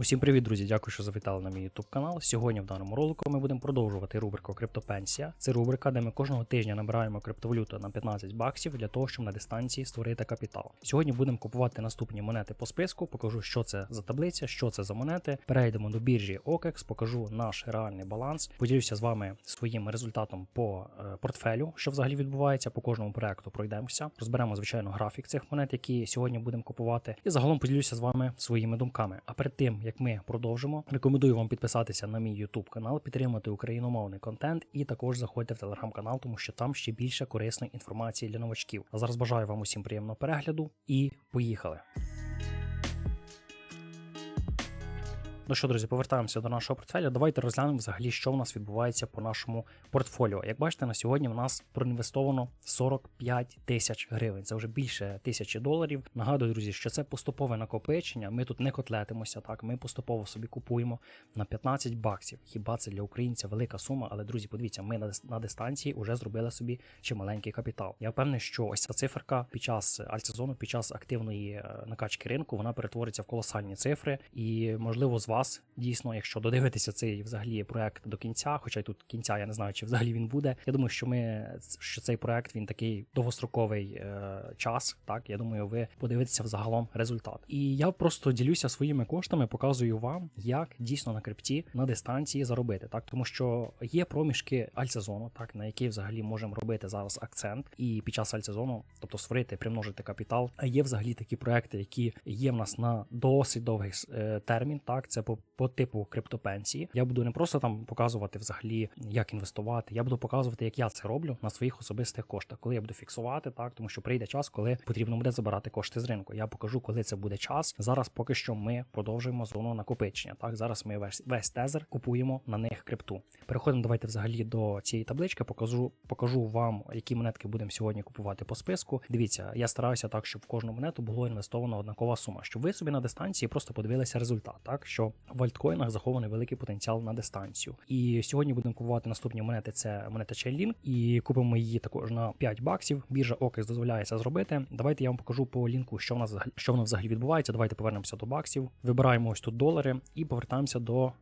Усім привіт, друзі! Дякую, що завітали на мій YouTube канал. Сьогодні в даному ролику ми будемо продовжувати рубрику Криптопенсія. Це рубрика, де ми кожного тижня набираємо криптовалюту на 15 баксів для того, щоб на дистанції створити капітал. Сьогодні будемо купувати наступні монети по списку. Покажу, що це за таблиця, що це за монети. Перейдемо до біржі OKEX, покажу наш реальний баланс. Поділюся з вами своїм результатом по е, портфелю, що взагалі відбувається по кожному проекту. Пройдемося. Розберемо звичайно графік цих монет, які сьогодні будемо купувати, і загалом поділюся з вами своїми думками. А перед тим як ми продовжимо, рекомендую вам підписатися на мій YouTube канал, підтримати україномовний контент і також заходьте в телеграм-канал, тому що там ще більше корисної інформації для новачків. А зараз бажаю вам усім приємного перегляду і поїхали. Ну що, друзі, повертаємося до нашого портфеля. Давайте розглянемо взагалі, що в нас відбувається по нашому портфоліо. Як бачите, на сьогодні в нас проінвестовано 45 тисяч гривень. Це вже більше тисячі доларів. Нагадую, друзі, що це поступове накопичення. Ми тут не котлетимося. Так, ми поступово собі купуємо на 15 баксів. Хіба це для українця велика сума? Але друзі, подивіться, ми на, дистанції вже зробили собі чималенький капітал. Я впевнений, що ось ця циферка під час альтсезону, під час активної е, накачки ринку, вона перетвориться в колосальні цифри. І можливо з вас дійсно, якщо додивитися цей взагалі проект до кінця, хоча й тут кінця я не знаю, чи взагалі він буде. Я думаю, що ми що цей проект він такий довгостроковий е, час. Так я думаю, ви подивитеся взагалом результат. І я просто ділюся своїми коштами, показую вам, як дійсно на крипті на дистанції заробити. Так, тому що є проміжки альтсезону, так на які взагалі можемо робити зараз акцент, і під час альтсезону, тобто створити, примножити капітал. А є взагалі такі проекти, які є в нас на досить довгий е, термін. Так, це по, по типу криптопенсії. Я буду не просто там показувати взагалі, як інвестувати. Я буду показувати, як я це роблю на своїх особистих коштах, коли я буду фіксувати, так тому що прийде час, коли потрібно буде забирати кошти з ринку. Я покажу, коли це буде час. Зараз поки що ми продовжуємо зону накопичення. Так, зараз ми весь весь тезер купуємо на них крипту. Переходимо давайте взагалі до цієї таблички. Покажу, покажу вам, які монетки будемо сьогодні купувати по списку. Дивіться, я стараюся так, щоб в кожну монету було інвестовано однакова сума, щоб ви собі на дистанції просто подивилися результат, так що в альткоїнах захований великий потенціал на дистанцію. І сьогодні будемо купувати наступні монети. Це монета Chainlink, і купимо її також на 5 баксів. Біржа OKEX дозволяє це зробити. Давайте я вам покажу по лінку, що в нас що в взагалі відбувається. Давайте повернемося до баксів. Вибираємо ось тут долари і повертаємося до е,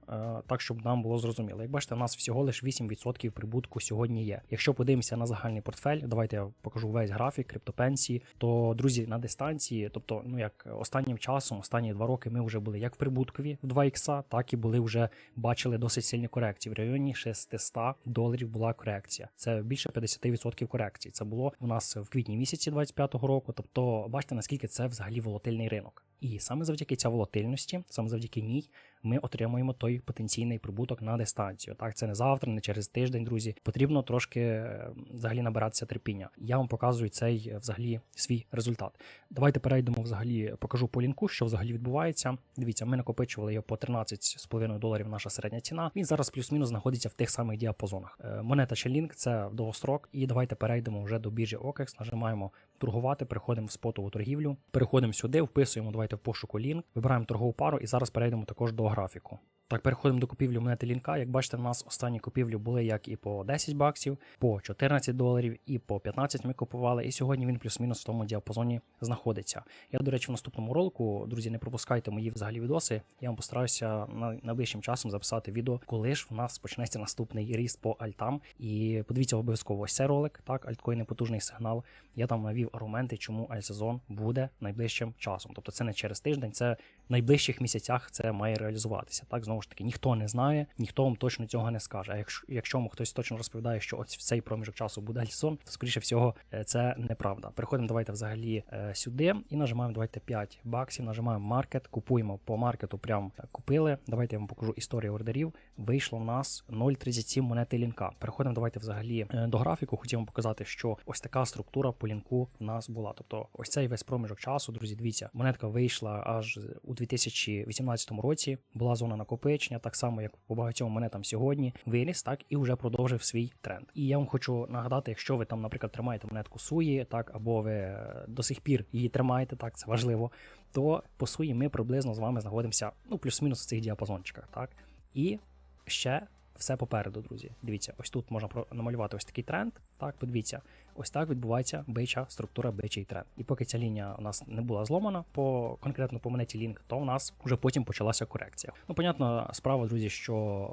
так, щоб нам було зрозуміло. Як бачите, у нас всього лише 8% прибутку сьогодні є. Якщо подивимося на загальний портфель, давайте я покажу весь графік криптопенсії. То друзі, на дистанції, тобто, ну як останнім часом, останні два роки, ми вже були як в прибуткові в 2 ікса, так і були вже бачили досить сильні корекції. В районі 600 доларів була корекція. Це більше 50% корекції. Це було у нас в квітні місяці 25-го року. Тобто, бачите, наскільки це взагалі волатильний ринок. І саме завдяки ця волатильності, саме завдяки ній, ми отримуємо той потенційний прибуток на дистанцію. Так, це не завтра, не через тиждень, друзі. Потрібно трошки е, взагалі набиратися терпіння. Я вам показую цей е, взагалі свій результат. Давайте перейдемо взагалі, покажу по лінку, що взагалі відбувається. Дивіться, ми накопичували його по 13,5 доларів. Наша середня ціна. Він зараз плюс-мінус знаходиться в тих самих діапазонах. Е, Монета Chainlink – це в довгострок. І давайте перейдемо вже до біржі OKEX, нажимаємо торгувати, переходимо в спотову торгівлю, переходимо сюди, вписуємо. Давайте в пошуку лінк, вибираємо торгову пару і зараз перейдемо також до графіку. Так, переходимо до купівлі монети лінка. Як бачите, в нас останні купівлі були як і по 10 баксів, по 14 доларів, і по 15 ми купували. І сьогодні він плюс-мінус в тому діапазоні знаходиться. Я, до речі, в наступному ролику, друзі, не пропускайте мої взагалі відоси. Я вам постараюся найближчим часом записати відео, коли ж в нас почнеться наступний ріст по альтам. І подивіться обов'язково ось цей ролик. Так, альткоїни потужний сигнал. Я там навів аргументи, чому альтсезон буде найближчим часом. Тобто це не через тиждень, це в найближчих місяцях це має реалізуватися. Так, знову ж таки, ніхто не знає, ніхто вам точно цього не скаже. А якщо, якщо вам хтось точно розповідає, що ось в цей проміжок часу буде альтсезон, то скоріше всього е, це неправда. Переходимо давайте взагалі е, сюди і нажимаємо давайте 5 баксів, нажимаємо маркет, купуємо по маркету, прям е, купили. Давайте я вам покажу історію ордерів. Вийшло в нас 0,37 монети лінка. Переходимо давайте взагалі до графіку. Хотів вам показати, що ось така структура по лінку в нас була. Тобто, ось цей весь проміжок часу, друзі, дивіться, монетка вийшла аж у 2018 році. Була зона накопичення, так само як по багатьом монетам сьогодні. Виріс так і вже продовжив свій тренд. І я вам хочу нагадати, якщо ви там, наприклад, тримаєте монетку суї, так або ви е, до сих пір її тримаєте, так це важливо. То по суї ми приблизно з вами знаходимося ну плюс-мінус в цих діапазончиках, так і ще все попереду, друзі. Дивіться, ось тут можна намалювати ось такий тренд. Так, подивіться, ось так відбувається бича структура бичий тренд. І поки ця лінія у нас не була зломана по конкретно по монеті Link, то у нас вже потім почалася корекція. Ну, понятно, справа, друзі, що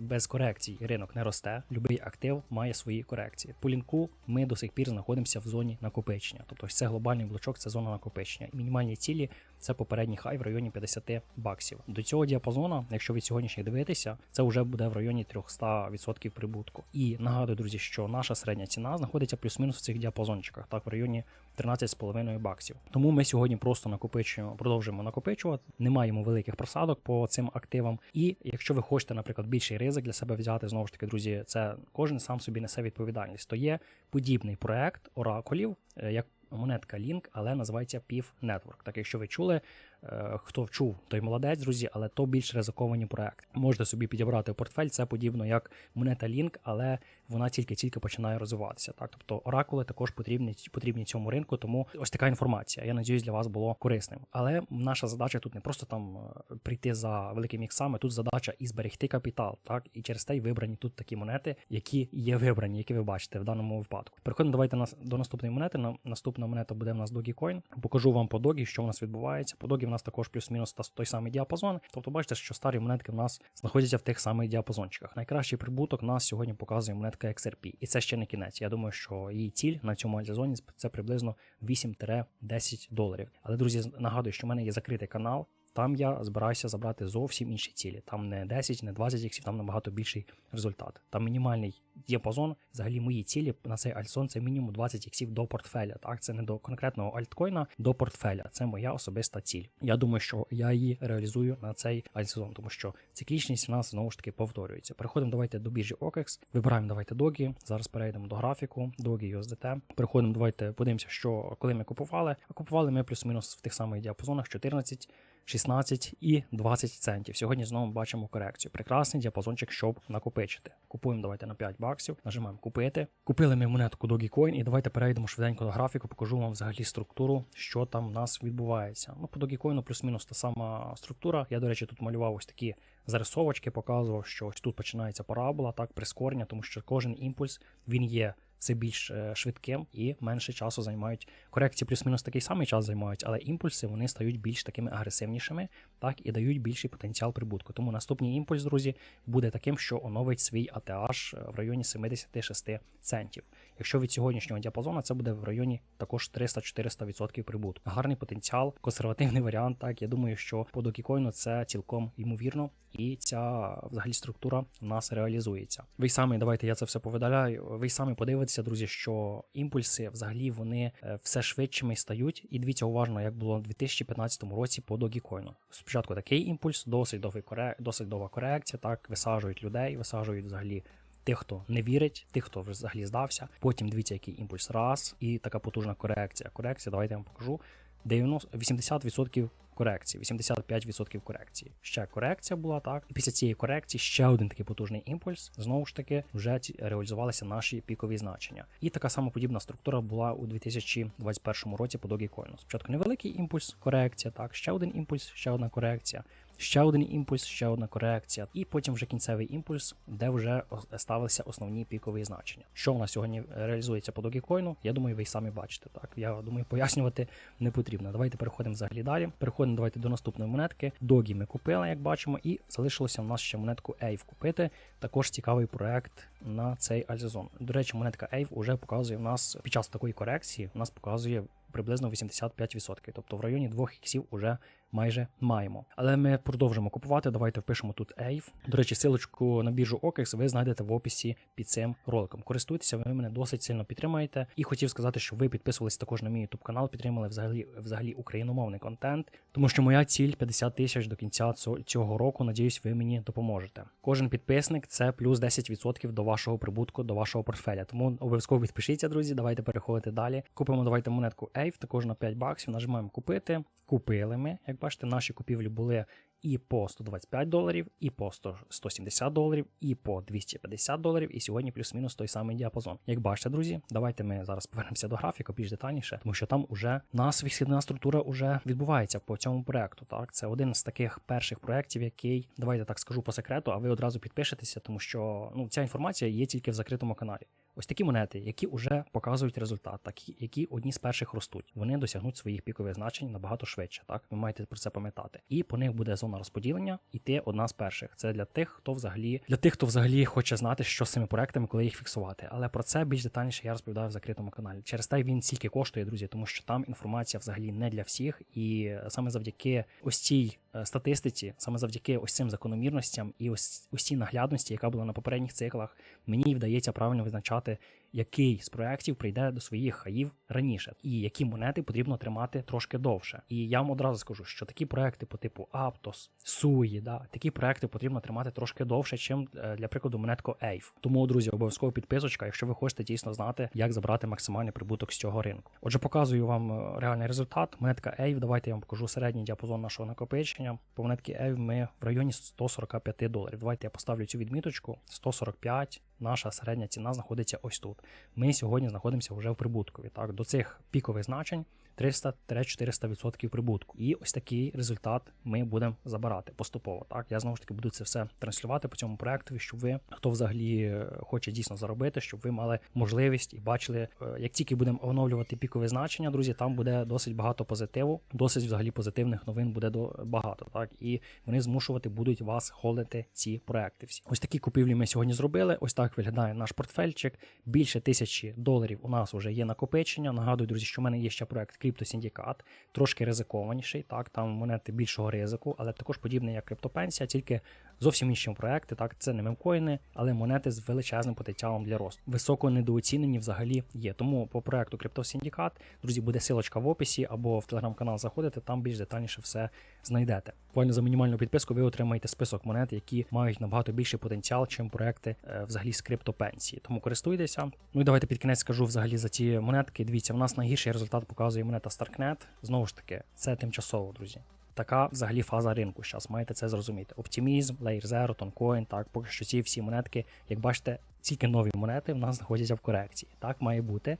без корекцій ринок не росте. Любий актив має свої корекції. По лінку ми до сих пір знаходимося в зоні накопичення. Тобто це глобальний блочок, це зона накопичення. І мінімальні цілі це попередній хай в районі 50 баксів. До цього діапазону, якщо від сьогоднішніх дивитися, це вже буде в районі 300% прибутку. І нагадую, друзі, що наша середня ціна знаходиться плюс-мінус в цих діапазончиках, так в районі 13,5 баксів. Тому ми сьогодні просто накопичуємо, продовжуємо накопичувати, не маємо великих просадок по цим активам. І якщо ви хочете, наприклад, більший ризик для себе взяти, знову ж таки, друзі, це кожен сам собі несе відповідальність. То є подібний проект оракулів, е, як монетка Link, але називається PIF Network. Так, якщо ви чули, хто чув, той молодець, друзі, але то більш ризиковані проекти. Можете собі підібрати портфель, це подібно як монета Link, але вона тільки-тільки починає розвиватися. Так, тобто оракули також потрібні потрібні цьому ринку, тому ось така інформація. Я надіюсь, для вас було корисним. Але наша задача тут не просто там е, прийти за великими іксами, тут задача і зберегти капітал, так і через те й вибрані тут такі монети, які є вибрані, які ви бачите в даному випадку. Переходимо давайте на, до наступної монети. На наступна монета буде в нас Dogecoin. Покажу вам по Догі, що у нас відбувається. По Догі в нас також плюс-мінус той самий діапазон. Тобто, бачите, що старі монетки в нас знаходяться в тих самих діапазончиках. Найкращий прибуток нас сьогодні показує монетка XRP. І це ще не кінець. Я думаю, що її ціль на цьому альзоні це приблизно 8-10 доларів. Але друзі, нагадую, що в мене є закритий канал. Там я збираюся забрати зовсім інші цілі. Там не 10, не 20 іксів, там набагато більший результат. Там мінімальний діапазон. Взагалі мої цілі на цей альсон це мінімум 20 іксів до портфеля. Так, це не до конкретного альткоїна, до портфеля. Це моя особиста ціль. Я думаю, що я її реалізую на цей альтсезон, тому що циклічність у нас знову ж таки повторюється. Переходимо давайте до біржі OKEX, вибираємо давайте догі. Зараз перейдемо до графіку, догі USDT. Переходимо, давайте подивимося, що коли ми купували. А купували ми плюс-мінус в тих самих діапазонах 14. 16 і 20 центів. Сьогодні знову бачимо корекцію. Прекрасний діапазончик, щоб накопичити. Купуємо давайте на 5 баксів, нажимаємо купити. Купили ми монетку Dogecoin і давайте перейдемо швиденько до графіку, покажу вам взагалі структуру, що там в нас відбувається. Ну, по Dogecoin плюс-мінус та сама структура. Я, до речі, тут малював ось такі зарисовочки, показував, що ось тут починається парабола, так, прискорення, тому що кожен імпульс він є. Все більш е, швидким і менше часу займають. Корекції плюс-мінус такий самий час займають, але імпульси вони стають більш такими агресивнішими, так і дають більший потенціал прибутку. Тому наступний імпульс, друзі, буде таким, що оновить свій АТH в районі 76 центів. Якщо від сьогоднішнього діапазону це буде в районі також 300-400% прибутку. Гарний потенціал, консервативний варіант. Так я думаю, що по докікоїну це цілком ймовірно, і ця взагалі структура в нас реалізується. Ви самі давайте я це все повидаляю. Ви самі подивитеся, друзі, що імпульси взагалі вони е, все швидшими стають. І дивіться уважно, як було в 2015 році по догікоїну. Спочатку такий імпульс, досить довгий коре... досить довга корекція. Так висаджують людей, висаджують взагалі. Тих, хто не вірить, тих, хто взагалі здався. Потім дивіться, який імпульс раз, і така потужна корекція. Корекція, давайте я вам покажу. 90, 80% корекції, 85% корекції. Ще корекція була так. І після цієї корекції ще один такий потужний імпульс. Знову ж таки, вже реалізувалися наші пікові значення. І така сама подібна структура була у 2021 році по Dogecoin. Спочатку невеликий імпульс, корекція, так, ще один імпульс, ще одна корекція. Ще один імпульс, ще одна корекція, і потім вже кінцевий імпульс, де вже ставилися основні пікові значення. Що у нас сьогодні реалізується по Dogecoin, я думаю, ви й самі бачите. Так, я думаю, пояснювати не потрібно. Давайте переходимо взагалі далі. Переходимо давайте до наступної монетки. Догі ми купили, як бачимо, і залишилося в нас ще монетку AVE купити. Також цікавий проект на цей альзезон. До речі, монетка AVE вже показує в нас під час такої корекції, в нас показує приблизно 85%. Тобто в районі 2 іксів уже майже маємо. Але ми продовжимо купувати. Давайте впишемо тут AVE. До речі, силочку на біржу OKEX ви знайдете в описі під цим роликом. Користуйтеся, ви мене досить сильно підтримаєте. І хотів сказати, що ви підписувались також на мій YouTube канал, підтримали взагалі взагалі україномовний контент, тому що моя ціль 50 тисяч до кінця цього- року. Надіюсь, ви мені допоможете. Кожен підписник це плюс 10% до вашого прибутку, до вашого портфеля. Тому обов'язково підпишіться, друзі. Давайте переходити далі. Купимо давайте монетку AVE, також на 5 баксів. Нажимаємо купити. Купили ми. Як бачите, наші купівлі були і по 125 доларів, і по 100, 170 доларів, і по 250 доларів. І сьогодні плюс-мінус той самий діапазон. Як бачите, друзі, давайте ми зараз повернемося до графіка більш детальніше, тому що там уже нас вихідна структура вже відбувається по цьому проекту. Так, це один з таких перших проєктів, який давайте так скажу по секрету, а ви одразу підпишетеся, тому що ну ця інформація є тільки в закритому каналі. Ось такі монети, які вже показують результат, такі, які одні з перших ростуть. Вони досягнуть своїх пікових значень набагато швидше. Так, ви маєте про це пам'ятати. І по них буде зона розподілення, і ти одна з перших. Це для тих, хто взагалі для тих, хто взагалі хоче знати, що з цими проектами, коли їх фіксувати. Але про це більш детальніше я розповідаю в закритому каналі. Через те він стільки коштує, друзі, тому що там інформація взагалі не для всіх, і саме завдяки ось цій е, статистиці, саме завдяки ось цим закономірностям і ось ось наглядності, яка була на попередніх циклах, мені вдається правильно визначати, який з проєктів прийде до своїх хаїв раніше, і які монети потрібно тримати трошки довше. І я вам одразу скажу, що такі проекти по типу Aptos, Sui, да, такі проекти потрібно тримати трошки довше, чим е, для прикладу монетко Ейф. Тому, друзі, обов'язково підписочка, якщо ви хочете дійсно знати, як забрати максимальний прибуток з цього ринку. Отже, показую вам е, реальний результат. Монетка ЕйФ. Давайте я вам покажу середній діапазон нашого накопичення. По монетки Ейф ми в районі 145 доларів. Давайте я поставлю цю відміточку. 145. Наша середня ціна знаходиться ось тут. Ми сьогодні знаходимося вже в прибуткові. Так, до цих пікових значень 300-400% прибутку. І ось такий результат ми будемо забирати поступово. Так, я знову ж таки буду це все транслювати по цьому проекту, щоб ви, хто взагалі е, хоче дійсно заробити, щоб ви мали можливість і бачили, е, як тільки будемо оновлювати пікові значення, друзі, там буде досить багато позитиву, досить взагалі позитивних новин буде до багато. Так, і вони змушувати будуть вас холити ці проекти. Всі ось такі купівлі ми сьогодні зробили. Ось так виглядає наш портфельчик. Більше тисячі доларів у нас вже є накопичення. Нагадую, друзі, що в мене є ще проект криптосіндікат, трошки ризикованіший. Так, там монети більшого ризику, але також подібний як криптопенсія, тільки зовсім інші проекти. Так, це не мемкоїни, але монети з величезним потенціалом для росту. Високо недооцінені взагалі є. Тому по проекту Криптосіндікат, друзі, буде силочка в описі або в телеграм-канал заходите, там більш детальніше все знайдете. Буквально за мінімальну підписку ви отримаєте список монет, які мають набагато більший потенціал, чим проекти е, взагалі з криптопенсії. Тому користуйтеся. Ну і давайте під кінець скажу взагалі за ці монетки. Дивіться, в нас найгірший результат показує монета Starknet. Знову ж таки, це тимчасово, друзі. Така взагалі фаза ринку. Зараз маєте це зрозуміти. Оптимізм, Layer Zero, Toncoin, так, поки що ці всі монетки, як бачите, тільки нові монети в нас знаходяться в корекції. Так має бути.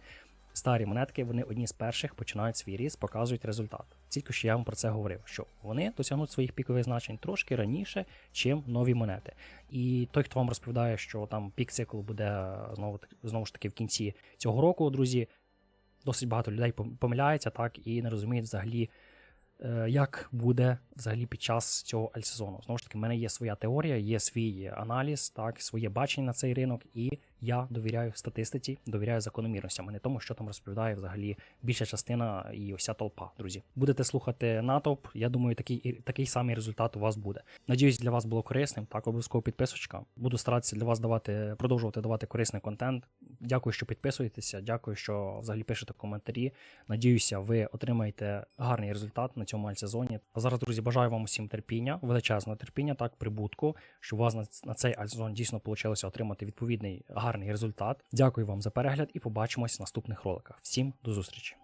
Старі монетки, вони одні з перших починають свій ріст, показують результат. Тільки що я вам про це говорив, що вони досягнуть своїх пікових значень трошки раніше, чим нові монети. І той, хто вам розповідає, що там пік циклу буде знову знову ж таки в кінці цього року, друзі, досить багато людей помиляється так і не розуміють взагалі. е, Як буде взагалі під час цього альсезону? Знову ж таки, в мене є своя теорія, є свій аналіз, так, своє бачення на цей ринок, і я довіряю статистиці, довіряю закономірностям, а не тому, що там розповідає взагалі більша частина і вся толпа. Друзі, будете слухати натовп. Я думаю, такий такий самий результат у вас буде. Надіюсь, для вас було корисним. Так, обов'язково підписочка. Буду старатися для вас давати, продовжувати давати корисний контент. Дякую, що підписуєтеся. Дякую, що взагалі пишете коментарі. Надіюся, ви отримаєте гарний результат на цьому альсезоні. А зараз, друзі, бажаю вам усім терпіння, величезного терпіння, так, прибутку, щоб у вас на, цей альсезон дійсно вийшло отримати відповідний гарний результат. Дякую вам за перегляд і побачимось в наступних роликах. Всім до зустрічі!